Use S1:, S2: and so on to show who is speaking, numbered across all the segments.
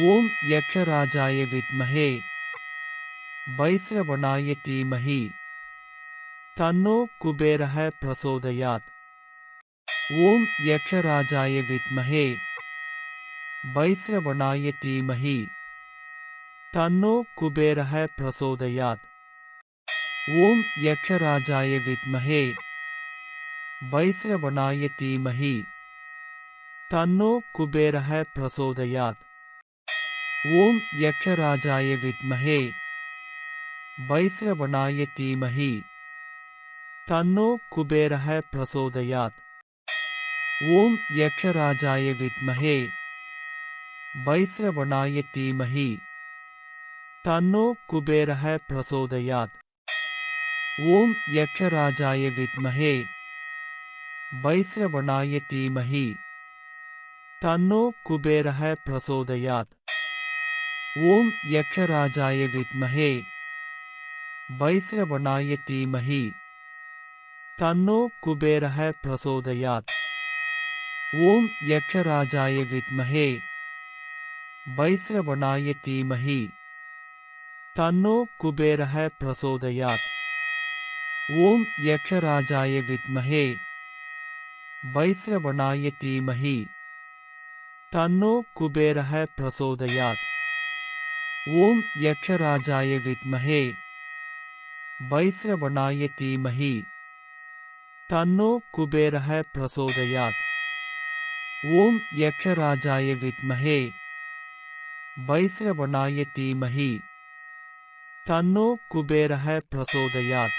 S1: ஓம் யக்ஷராஜாய வித்மஹே. வைஸ்ரவணாய தீமஹி. தன்னோ குபேரஹ பிரசோதயாத். ஓம் யக்ஷராஜாய வித்மஹே. வைஸ்ரவணாய தீமஹி. தன்னோ குபேரஹ பிரசோதயாத். ஓம் யக்ஷராஜாய வித்மஹே. வைஸ்ரவணாய தீமஹி. தன்னோ குபேரஹ பிரசோதயாத். ஓம் யக்ஷராஜாய வித்மஹே. வைஸ்ரவணாய தீமஹி. தன்னோ குபேரஹ பிரசோதயாத். ஓம் யக்ஷராஜாய வித்மஹே. வைஸ்ரவணாய தீமஹி. தன்னோ குபேரஹ பிரசோதயாத். ஓம் யக்ஷராஜாய வித்மஹே. வைஸ்ரவணாய தீமஹி. தன்னோ குபேரஹ பிரசோதயாத். ஓம் யக்ஷராஜாய வித்மஹே. வைசவனாய தீமஹி. தன்னோ குபேரஹ பிரசோதயாத். ஓம் யக்ஷராஜாய வித்மஹே. வைசவனாய தீமஹி. தன்னோ குபேரஹ பிரசோதயாத். ஓம் யக்ஷராஜாய வித்மஹே. வைசவனாய தீமஹி. தன்னோ குபேரஹ பிரசோதயாத். ஓம் யக்ஷராஜாய வித்மஹே. வைஸ்ரவணாய தீமஹி. தன்னோ குபேரஹ பிரசோதயாத். ஓம் யக்ஷராஜாய வித்மஹே. வைஸ்ரவணாய தீமஹி. தன்னோ குபேரஹ பிரசோதயாத்.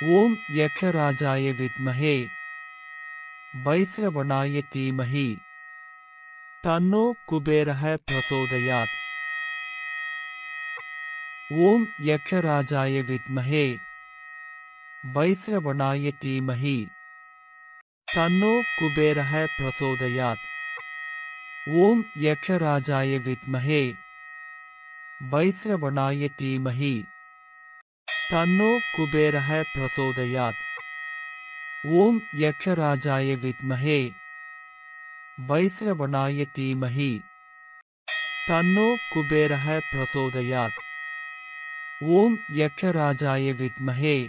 S1: ஓம் யக்ஷராஜாய வித்மஹே. வைஸ்ரவணாய தீமஹி. தன்னோ குபேரஹ பிரசோதயாத். ஓம் யக்ஷராஜாய வித்மஹே. வைஸ்ரவணாய தீமஹி. தன்னோ குபேரஹ பிரசோதயாத். ஓம் யக்ஷராஜாய வித்மஹே. வைஸ்ரவணாய தீமஹி. தன்னோ குபேரஹ பிரசோதயாத். ஓம் யக்ஷராஜாய வித்மஹே. வைஸ்ரவணாய தீமஹி. தன்னோ குபேரஹ பிரசோதயாத். ஓம் யக்ஷராஜாய வித்மஹே.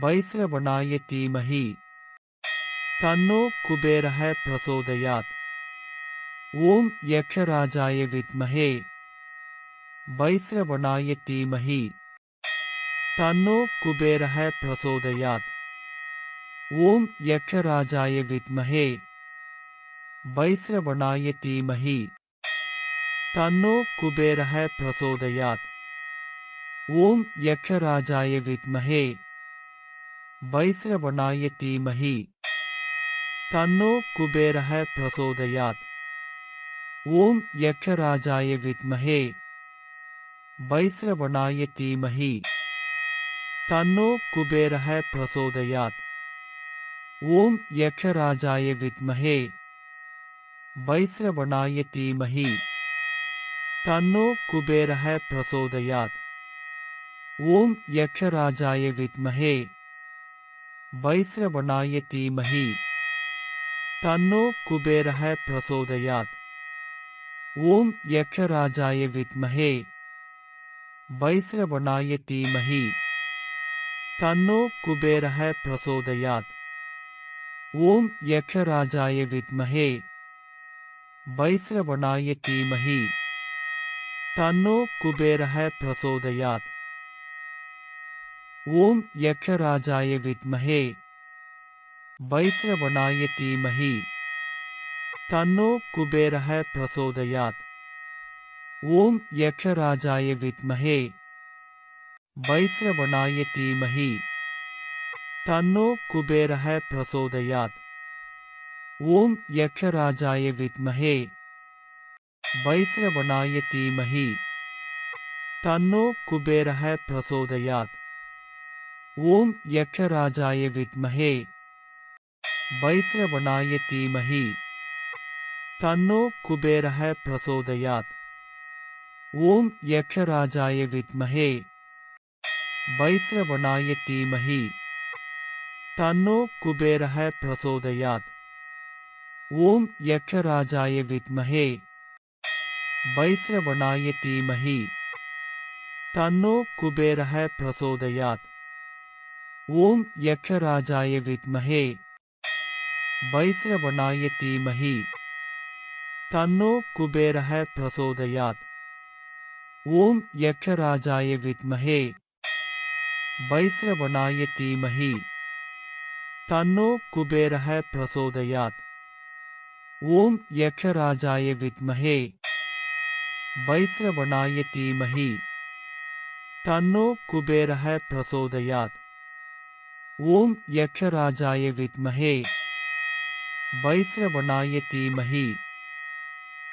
S1: வைஸ்ரவணாய தீமஹி. தன்னோ குபேரஹ பிரசோதயாத். ஓம் யக்ஷராஜாய வித்மஹே. வைஸ்ரவணாய தீமஹி. தன்னோ குபேரஹ பிரசோதயாத். ஓம் யக்ஷராஜாய வித்மஹே. வைஸ்ரவணாய தீமஹி. தன்னோ குபேரஹ பிரசோதயாத். ஓம் யக்ஷராஜாய வித்மஹே. வைஸ்ரவணாய தீமஹி. தன்னோ குபேரஹ பிரசோதயாத். ஓம் யக்ஷராஜாய வித்மஹே. வைஸ்ரவணாய தீமஹி. தன்னோ குபேரஹ பிரசோதயாத். ஓம் யக்ஷராஜாய வித்மஹே. வைஸ்ரவணாய தீமஹி. தன்னோ குபேரஹ பிரசோதயாத். ஓம் யக்ஷராஜாய வித்மஹே. வைஸ்ரவணாய தீமஹி. தன்னோ குபேரஹ பிரசோதயாத். ஓம் யக்ஷராஜாய வித்மஹே. வைஸ்ரவணாய தீமஹி. தன்னோ குபேரஹ பிரசோதயாத். ஓம் யக்ஷராஜாய வித்மஹே. வைஸ்ரவணாய தீமஹி. தன்னோ குபேரஹ பிரசோதயாத். ஓம் யக்ஷராஜாய வித்மஹே. வைஷ்ணவனாய தீமஹி. தன்னோ குபேரஹ பிரசோதயாத். ஓம் யக்ஷராஜாய வித்மஹே. வைஷ்ணவனாய தீமஹி. தன்னோ குபேரஹ பிரசோதயாத். ஓம் யக்ஷராஜாய வித்மஹே. வைஷ்ணவனாய தீமஹி. தன்னோ குபேரஹ பிரசோதயாத். ஓம் யக்ஷராஜாய வித்மஹே. வைஸ்ரவணாய தீமஹி. தன்னோ குபேரஹ பிரசோதயாத். ஓம் யக்ஷராஜாய வித்மஹே. வைஸ்ரவணாய தீமஹி. தன்னோ குபேரஹ பிரசோதயாத். ஓம் யக்ஷராஜாய வித்மஹே. வைஸ்ரவணாய தீமஹி. தன்னோ குபேரः பிரசோதயாத். ஓம் யக்ஷராஜாய வித்மஹே. வைஸ்ரவணாய தீமஹி. தன்னோ குபேரः பிரசோதயாத். ஓம் யக்ஷராஜாய வித்மஹே. வைஸ்ரவணாய தீமஹி. தன்னோ குபேரः பிரசோதயாத். ஓம் யக்ஷராஜாய வித்மஹே. வைஸ்ரவணாய தீமஹி. தன்னோ குபேரः பிரசோதயாத். ஓம் யக்ஷராஜாய வித்மஹே. வைஸ்ரவணாய தீமஹி.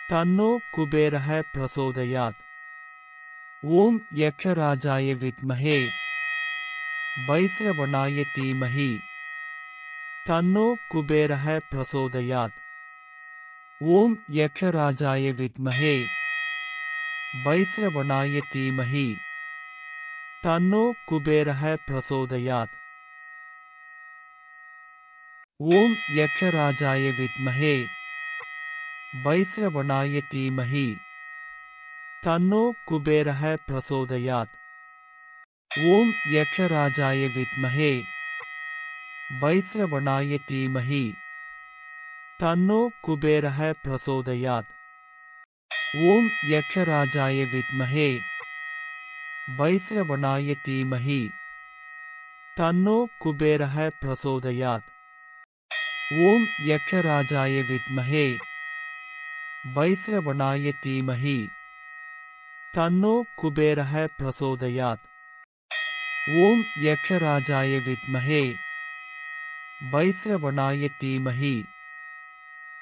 S1: தன்னோ குபேரः பிரசோதயாத். ஓம் யக்ஷராஜாய வித்மஹே. வைஸ்ரவணாய தீமஹி. தன்னோ குபேரः பிரசோதயாத். ஓம் யக்ஷராஜாய வித்மஹே. வைஸ்ரவணாய தீமஹி. தன்னோ குபேரः பிரசோதயாத். ஓம் யக்ஷராஜாய வித்மஹே. வைசவனாய தீமஹி. தன்னோ குபேரः பிரசோதயாத். ஓம் யக்ஷராஜாய வித்மஹே. வைசவனாய தீமஹி. தன்னோ குபேரः பிரசோதயாத். ஓம் யக்ஷராஜாய வித்மஹே. வைசவனாய தீமஹி. தன்னோ குபேரः பிரசோதயாத். ஓம் யக்ஷராஜாய வித்மஹே. வைசவனாய தீமஹி. தன்னோ குபேரः பிரசோதயாத். ஓம் யக்ஷராஜாய வித்மஹே. வைசவனாய தீமஹி.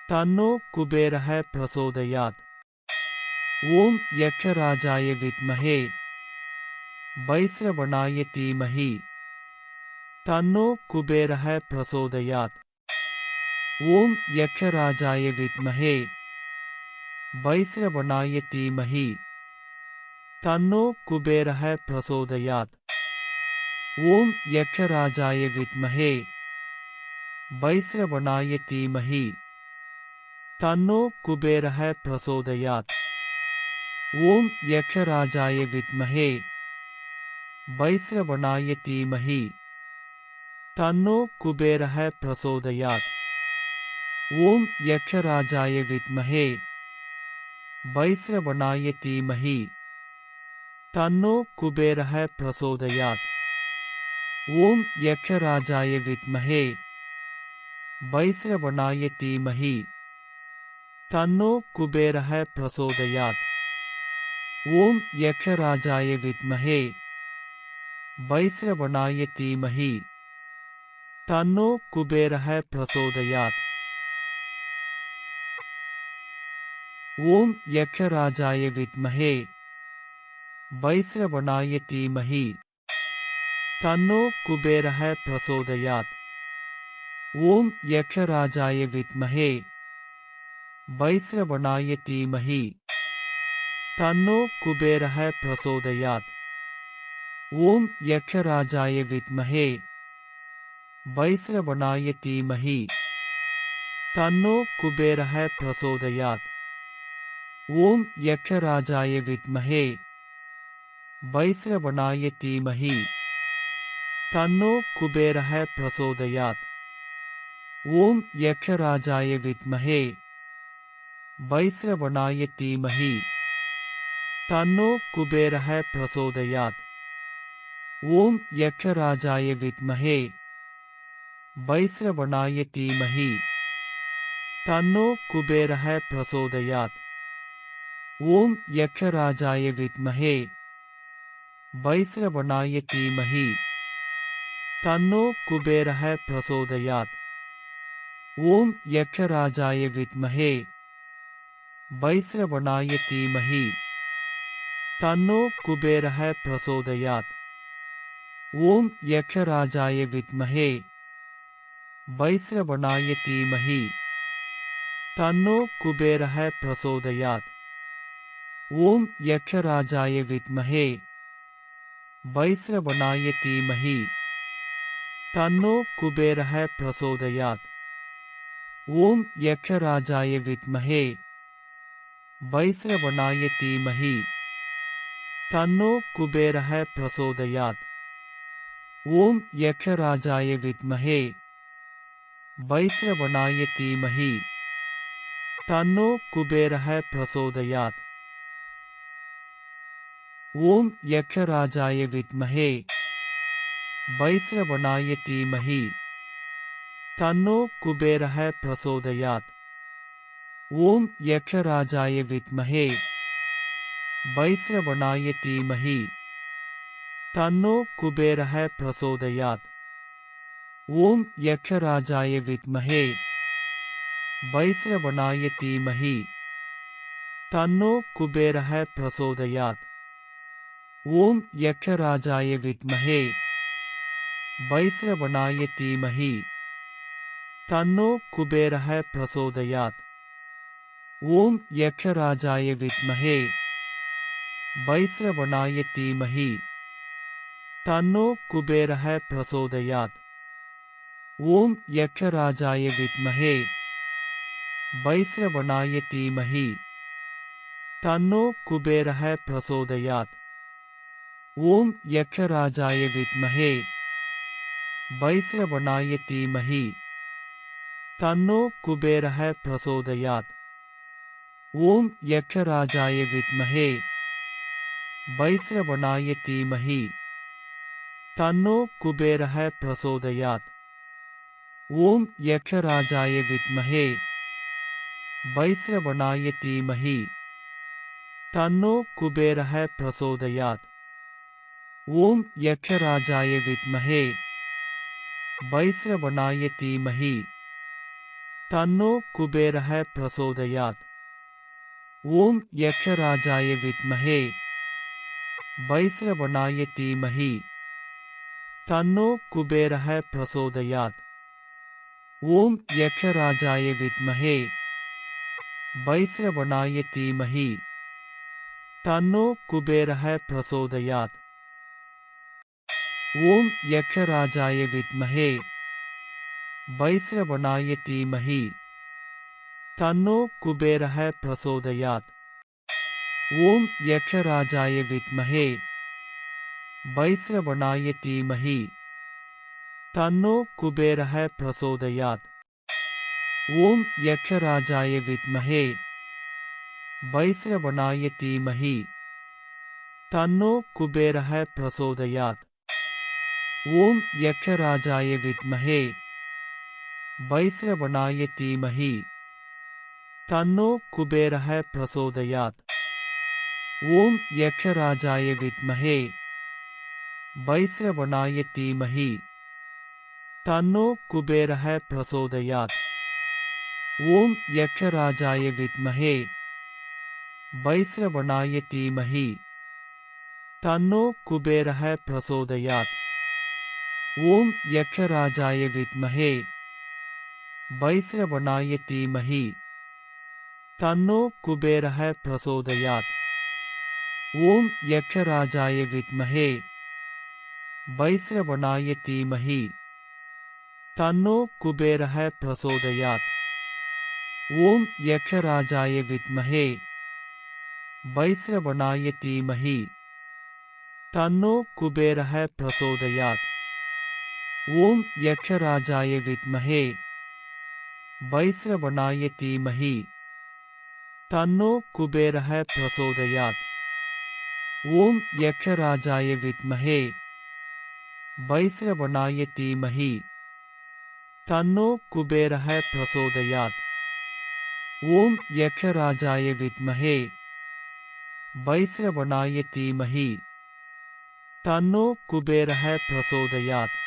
S1: தன்னோ குபேரः பிரசோதயாத். ஓம் யக்ஷராஜாய வித்மஹே. வைசவனாய தீமஹி. தன்னோ குபேரः பிரசோதயாத். ஓம் யக்ஷராஜாய வித்மஹே. வைஸ்ரவணாய தீமஹி. தன்னோ குபேரः பிரசோதயாத். ஓம் யக்ஷராஜாய வித்மஹே. வைஸ்ரவணாய தீமஹி. தன்னோ குபேரः பிரசோதயாத். ஓம் யக்ஷராஜாய வித்மஹே. வைஸ்ரவணாய தீமஹி. தன்னோ குபேரः பிரசோதயாத். ஓம் யக்ஷராஜாய வித்மஹே. வைஸ்ரவணாய தீமஹி. தன்னோ குபேரः பிரசோதயாத். ஓம் யக்ஷராஜாய வித்மஹே. வைஸ்ரவணாய தீமஹி. தன்னோ குபேரः பிரசோதயாத். ஓம் யக்ஷராஜாய வித்மஹே. வைஸ்ரவணாய தீமஹி. தன்னோ குபேரः பிரசோதயாத். ஓம் யக்ஷராஜாய வித்மஹே. வைசவனாய தீமஹி. தன்னோ குபேரः பிரசோதயாத். ஓம் யக்ஷராஜாய வித்மஹே. வைசவனாய தீமஹி. தன்னோ குபேரः பிரசோதயாத். ஓம் யக்ஷராஜாய வித்மஹே. வைசவனாய தீமஹி. தன்னோ குபேரः பிரசோதயாத். ஓம் யக்ஷராஜாய வித்மஹே. வைசவனாய தீமஹி. தன்னோ குபேரः பிரசோதயாத். ஓம் யக்ஷராஜாய வித்மஹே. வைசவனாய தீமஹி. தன்னோ குபேரः பிரசோதயாத். ஓம் யக்ஷராஜாய வித்மஹே. வைசவனாய தீமஹி. தன்னோ குபேரः பிரசோதயாத். ஓம் யக்ஷராஜாய வித்மஹே. வைஸ்ரவணாய தீமஹி. தன்னோ குபேரः பிரசோதயாத். ஓம் யக்ஷராஜாய வித்மஹே. வைஸ்ரவணாய தீமஹி. தன்னோ குபேரः பிரசோதயாத். ஓம் யக்ஷராஜாய வித்மஹே. வைஸ்ரவணாய தீமஹி. தன்னோ குபேரः பிரசோதயாத். ஓம் யக்ஷராஜாய வித்மஹே. வைஸ்ரவனாய தீமஹி. தன்னோ குபேரः பிரசோதயாத். ஓம் யக்ஷராஜாய வித்மஹே. வைஸ்ரவனாய தீமஹி. தன்னோ குபேரஹ பிரசோதயாத். ஓம் யக்ஷராஜாய வித்மஹே. வைஸ்ரவனாய தீமஹி. தன்னோ குபேரஹ பிரசோதயாத். ஓம் யக்ஷராஜாய வித்மஹே. வைஸ்ரவணாய தீமஹி. தன்னோ குபேரக பிரசோதயாத். ஓம் யக்ஷராஜாய வித்மஹே. வைஸ்ரவணாய தீமஹி. தன்னோ குபேரக பிரசோதயாத். ஓம் யக்ஷராஜாய வித்மஹே. வைஸ்ரவணாய தீமஹி. தன்னோ குபேரக பிரசோதயாத். ஓம் யக்ஷராஜாய வித்மஹே. வைஸ்ரவணாய தீமஹி. தன்னோ குபேரஹ பிரசோதயாத். ஓம் யக்ஷராஜாய வித்மஹே. வைஸ்ரவணாய தீமஹி. தன்னோ குபேரஹ பிரசோதயாத். ஓம் யக்ஷராஜாய வித்மஹே. வைஸ்ரவணாய தீமஹி. தன்னோ குபேரஹ பிரசோதயாத். ஓம் யக்ஷராஜாய வித்மஹே. வைசவனாய தீமஹி. தன்னோ குபேரஹ பிரசோதயாத். ஓம் யக்ஷராஜாய வித்மஹே. வைசவனாய தீமஹி. தன்னோ குபேரஹ பிரசோதயாத். ஓம் யக்ஷராஜாய வித்மஹே. வைசவனாய தீமஹி. தன்னோ குபேரஹ பிரசோதயாத். ஓம் யக்ஷராஜாய வித்மஹே. வைஸ்ரவணாய தீமஹி. தன்னோ குபேரஹ பிரசோதயாத். ஓம் யக்ஷராஜாய வித்மஹே. வைஸ்ரவணாய தீமஹி. தன்னோ குபேரஹ பிரசோதயாத். ஓம் யக்ஷராஜாய வித்மஹே. வைஸ்ரவணாய தீமஹி. தன்னோ குபேரஹ பிரசோதயாத். ஓம் யக்ஷராஜாய வித்மஹே. வைஸ்ரவணாய தீமஹி. தன்னோ குபேரஹ பிரசோதயாத். ஓம் யக்ஷராஜாய வித்மஹே. வைஸ்ரவணாய தீமஹி. தன்னோ குபேரஹ பிரசோதயாத். ஓம் யக்ஷராஜாய வித்மஹே. வைஸ்ரவணாய தீமஹி. தன்னோ குபேரஹ பிரசோதயாத். ஓம் யக்ஷராஜாய வித்மஹே. வைஸ்ரவணாய தீமஹி. தன்னோ குபேரஹ பிரசோதயாத். ஓம் யக்ஷராஜாய வித்மஹே. வைஸ்ரவணாய தீமஹி. தன்னோ குபேரஹ பிரசோதயாத். ஓம் யக்ஷராஜாய வித்மஹே. வைஸ்ரவணாய தீமஹி. தன்னோ குபேரஹ பிரசோதயாத். ஓம் யக்ஷராஜாய வித்மஹே. வைஸ்ரவணாய தீமஹி. தன்னோ குபேரஹ பிரசோதயாத். ஓம் யக்ஷராஜாய வித்மஹே. வைஸ்ரவணாய தீமஹி. தன்னோ குபேரஹ பிரசோதயாத். ஓம் யக்ஷராஜாய வித்மஹே. வைஸ்ரவணாய தீமஹி. தன்னோ குபேரஹ பிரசோதயாத். ஓம் யக்ஷராஜாய வித்மஹே. வைஸ்ரவணாய தீமஹி. தன்னோ குபேரஹ பிரசோதயாத். ஓம் யக்ஷராஜாய வித்மஹே. வைஸ்ரவணாய தீமஹி. தன்னோ குபேரஹ பிரசோதயாத். ஓம் யக்ஷராஜாய வித்மஹே. வைஸ்ரவணாய தீமஹி. தன்னோ குபேரஹ பிரசோதயாத்.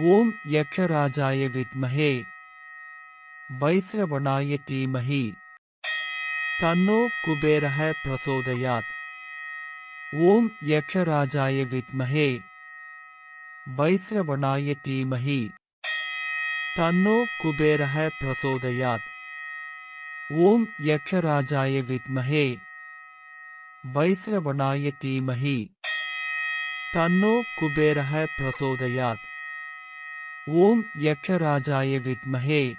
S1: ஓம் யக்ஷராஜாய வித்மஹே. வைஸ்ரவணாய தீமஹி. தன்னோ குபேரஹ பிரசோதயாத். ஓம் யக்ஷராஜாய வித்மஹே. வைஸ்ரவணாய தீமஹி. தன்னோ குபேரஹ பிரசோதயாத். ஓம் யக்ஷராஜாய வித்மஹே. வைஸ்ரவணாய தீமஹி. தன்னோ குபேரஹ பிரசோதயாத். ஓம் யக்ஷராஜாய வித்மஹே.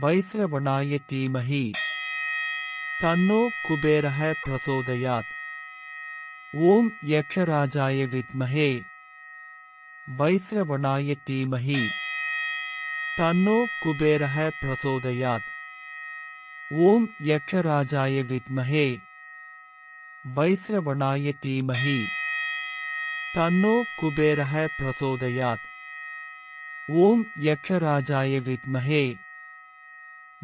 S1: வைஸ்ரவணாய தீமஹி. தன்னோ குபேரஹ பிரசோதயாத். ஓம் யக்ஷராஜாய வித்மஹே. வைஸ்ரவணாய தீமஹி. தன்னோ குபேரஹ பிரசோதயாத். ஓம் யக்ஷராஜாய வித்மஹே. வைஸ்ரவணாய தீமஹி. தன்னோ குபேரஹ பிரசோதயாத். ஓம் யக்ஷராஜாய வித்மஹே.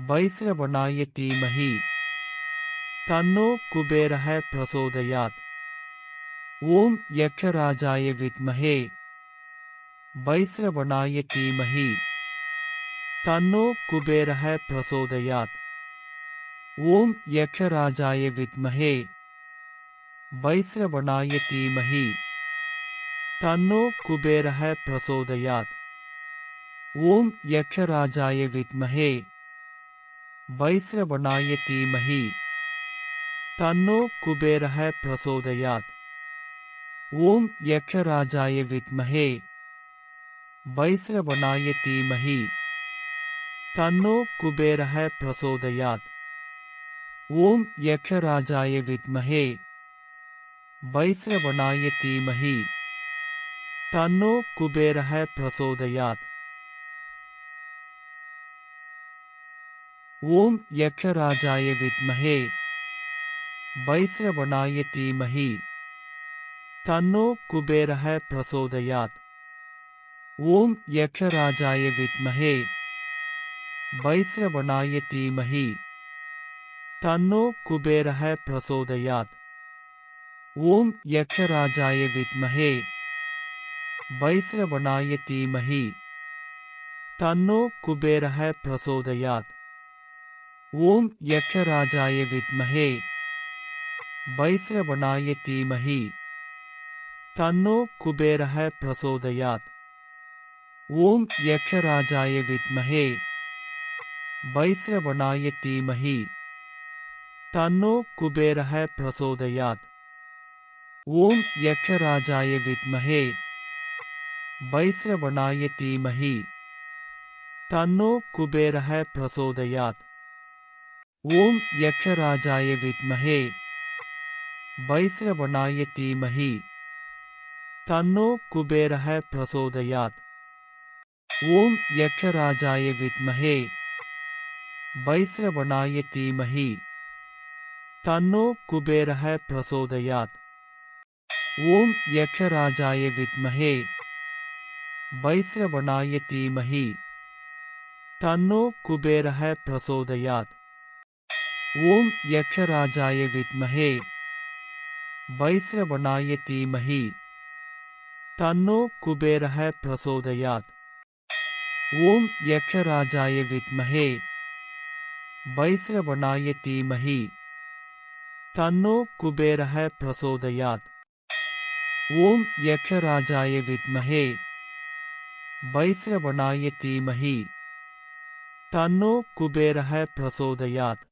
S1: வைஸ்ரவணாய தீமஹி. தன்னோ குபேரஹ பிரசோதயாத். ஓம் யக்ஷராஜாய வித்மஹே. வைஸ்ரவணாய தீமஹி. தன்னோ குபேரஹ பிரசோதயாத். ஓம் யக்ஷராஜாய வித்மஹே. வைஸ்ரவணாய தீமஹி. தன்னோ குபேரஹ பிரசோதயாத். ஓம் யக்ஷராஜாய வித்மஹே. வைஸ்ரவணாய தீமஹி. தன்னோ குபேரஹ பிரசோதயாத். ஓம் யக்ஷராஜாய வித்மஹே. வைஸ்ரவணாய தீமஹி. தன்னோ குபேரஹ பிரசோதயாத். ஓம் யக்ஷராஜாய வித்மஹே. வைஸ்ரவணாய தீமஹி. தன்னோ குபேரஹ பிரசோதயாத். ஓம் யக்ஷராஜாய வித்மஹே. வைஸ்ரவணாய தீமஹி. தன்னோ குபேரஹ பிரசோதயாத். ஓம் யக்ஷராஜாய வித்மஹே. வைஸ்ரவணாய தீமஹி. தன்னோ குபேரஹ பிரசோதயாத். ஓம் யக்ஷராஜாய வித்மஹே. வைஸ்ரவணாய தீமஹி. தன்னோ குபேரஹ பிரசோதயாத். ஓம் யக்ஷராஜாய வித்மஹே. வைஸ்ரவணாய தீமஹி. தன்னோ குபேரஹ பிரசோதயாத். ஓம் யக்ஷராஜாய வித்மஹே. வைஸ்ரவணாய தீமஹி. தன்னோ குபேரஹ பிரசோதயாத். ஓம் யக்ஷராஜாய வித்மஹே. வைஸ்ரவணாய தீமஹி. தன்னோ குபேரஹ பிரசோதயாத். ஓம் யக்ஷராஜாய வித்மஹே. வைஸ்ரவணாய தீமஹி. தன்னோ குபேரஹ பிரசோதயாத். ஓம் யக்ஷராஜாய வித்மஹே. வைஸ்ரவணாய தீமஹி. தன்னோ குபேரஹ பிரசோதயாத். ஓம் யக்ஷராஜாய வித்மஹே. வைஸ்ரவணாய தீமஹி. தன்னோ குபேரஹ பிரசோதயாத். ஓம் யக்ஷராஜாய வித்மஹே. வைஸ்ரவணாய தீமஹி. தன்னோ குபேரஹ பிரசோதயாத். ஓம் யக்ஷராஜாய வித்மஹே. வைஸ்ரவணாய தீமஹி. தன்னோ குபேரஹ பிரசோதயாத். ஓம் யக்ஷராஜாய வித்மஹே. வைஸ்ரவணாய தீமஹி. தன்னோ குபேரஹ பிரசோதயாத்.